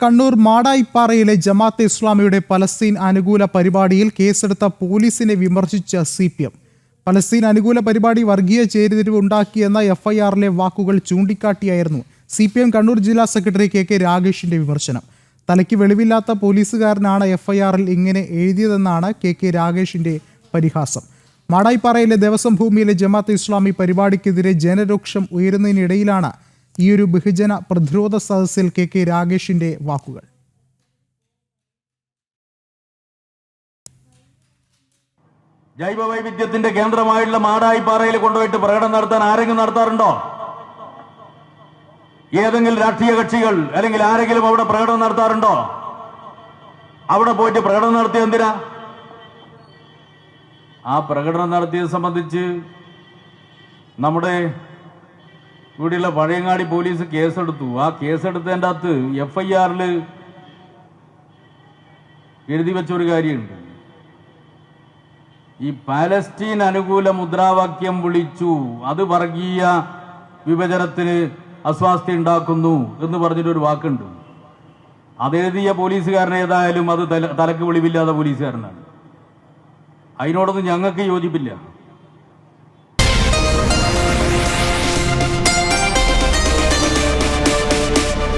കണ്ണൂർ മാടായിപ്പാറയിലെ ജമാഅത്തെ ഇസ്ലാമിയുടെ പലസ്തീൻ അനുകൂല പരിപാടിയിൽ കേസെടുത്ത പോലീസിനെ വിമർശിച്ച സി പി എം പലസ്തീൻ അനുകൂല പരിപാടി വർഗീയ ചേരിതിരിവ് ഉണ്ടാക്കിയെന്ന എഫ് ഐ ആറിലെ വാക്കുകൾ ചൂണ്ടിക്കാട്ടിയായിരുന്നു സി പി എം കണ്ണൂർ ജില്ലാ സെക്രട്ടറി കെ കെ രാഗേഷിന്റെ വിമർശനം. തലയ്ക്ക് വെളിവില്ലാത്ത പോലീസുകാരനാണ് എഫ് ഐ ആറിൽ ഇങ്ങനെ എഴുതിയതെന്നാണ് കെ കെ രാഗേഷിന്റെ പരിഹാസം. മാടായിപ്പാറയിലെ ദേവസ്വം ഭൂമിയിലെ ജമാഅത്തെ ഇസ്ലാമി പരിപാടിക്കെതിരെ ജനരോക്ഷം ഉയരുന്നതിനിടയിലാണ് ഈയൊരു ബഹുജന പ്രതിരോധ സദസ്സിൽ കെ കെ രാഗേഷിന്റെ വാക്കുകൾ. ജൈവ വൈവിധ്യത്തിന്റെ കേന്ദ്രമായുള്ള മാടായിപ്പാറയിൽ കൊണ്ടുപോയിട്ട് പ്രകടനം നടത്താൻ ആരെങ്കിലും നടത്താറുണ്ടോ? ഏതെങ്കിലും രാഷ്ട്രീയ കക്ഷികൾ അല്ലെങ്കിൽ ആരെങ്കിലും അവിടെ പ്രകടനം നടത്താറുണ്ടോ? അവിടെ പോയിട്ട് പ്രകടനം നടത്തിയ എന്തിനാ? ആ പ്രകടനം നടത്തിയത് സംബന്ധിച്ച് നമ്മുടെ ഇവിടെയുള്ള പഴയങ്ങാടി പോലീസ് കേസെടുത്തു. ആ കേസെടുത്തതിന്റെ അകത്ത് എഫ് ഐ ആറിൽ എഴുതി വെച്ച ഒരു കാര്യമുണ്ട്. ഈ പാലസ്റ്റീൻ അനുകൂല മുദ്രാവാക്യം വിളിച്ചു. അത് വർഗീയ വിഭജനത്തിന് അസ്വാസ്ഥ്യ ഉണ്ടാക്കുന്നു എന്ന് പറഞ്ഞിട്ടൊരു വാക്കുണ്ട്. അതെഴുതിയ പോലീസുകാരൻ ഏതായാലും അത് തല- തലക്ക് വെളിവില്ലാത്ത പോലീസുകാരനാണ്. അതിനോടൊന്നും ഞങ്ങൾക്ക് യോജിപ്പില്ല.